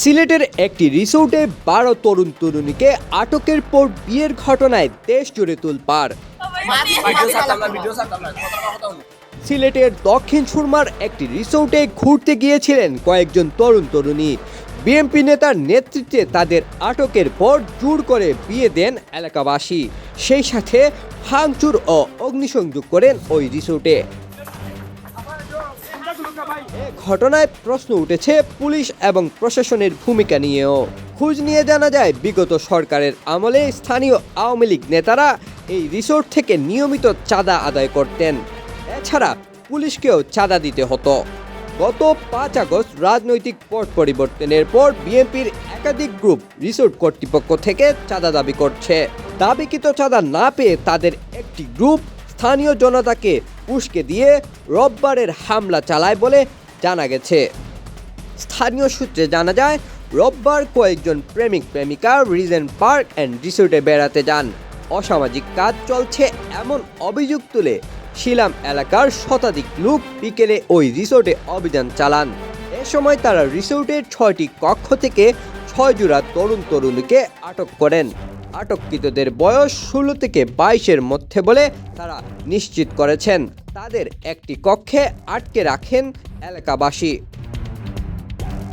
সিলেটের একটি রিসোর্টে বারো তরুণ তরুণীকে আটকের পর বিয়ের ঘটনায় দেশ জুড়ে তুলপাড়। সিলেটের দক্ষিণ সুরমার একটি রিসোর্টে ঘুরতে গিয়েছিলেন কয়েকজন তরুণ তরুণী। বিএনপি নেতার নেতৃত্বে তাদের আটকের পর জোর করে বিয়ে দেন এলাকাবাসী। সেই সাথে ভাঙচুর ও অগ্নিসংযোগ করেন ওই রিসোর্টে। ঘটনায় প্রশ্ন উঠেছে পুলিশ এবং প্রশাসনের ভূমিকা নিয়েও। খোঁজ নিয়ে জানা যায়, বিগত সরকারের আমলে স্থানীয় আওয়ামী লীগ নেতারা এই রিসোর্ট থেকে নিয়মিত চাঁদা আদায় করতেন। এছাড়া পুলিশকেও চাঁদা দিতে হতো। গত পাঁচ আগস্ট রাজনৈতিক পট পরিবর্তনের পর বিএনপির একাধিক গ্রুপ রিসোর্ট কর্তৃপক্ষ থেকে চাঁদা দাবি করছে। দাবিকৃত চাঁদা না পেয়ে তাদের একটি গ্রুপ স্থানীয় জনতাকে উস্কে দিয়ে রোববারের হামলা চালায় বলে জানা গেছে। স্থানীয় সূত্রে জানা যায়, রোববার কয়েকজন প্রেমিক, প্রেমিকা রিজেন পার্ক অ্যান্ড রিসোর্টে বেড়াতে যান। অসামাজিক কাজ চলছে এমন অভিযোগ তুলে শিলাম এলাকার শতাধিক লোক বিকেলে ওই রিসোর্টে অভিযান চালান। এ সময় তারা রিসোর্টের ছয়টি কক্ষ থেকে ছয় জোড়া তরুণ তরুণীকে আটক করেন। আটককৃতদের বয়স ষোলো থেকে বাইশের মধ্যে বলে তারা নিশ্চিত করেছেন। তাদের একটি কক্ষে আটকে রাখেন এলাকাবাসী।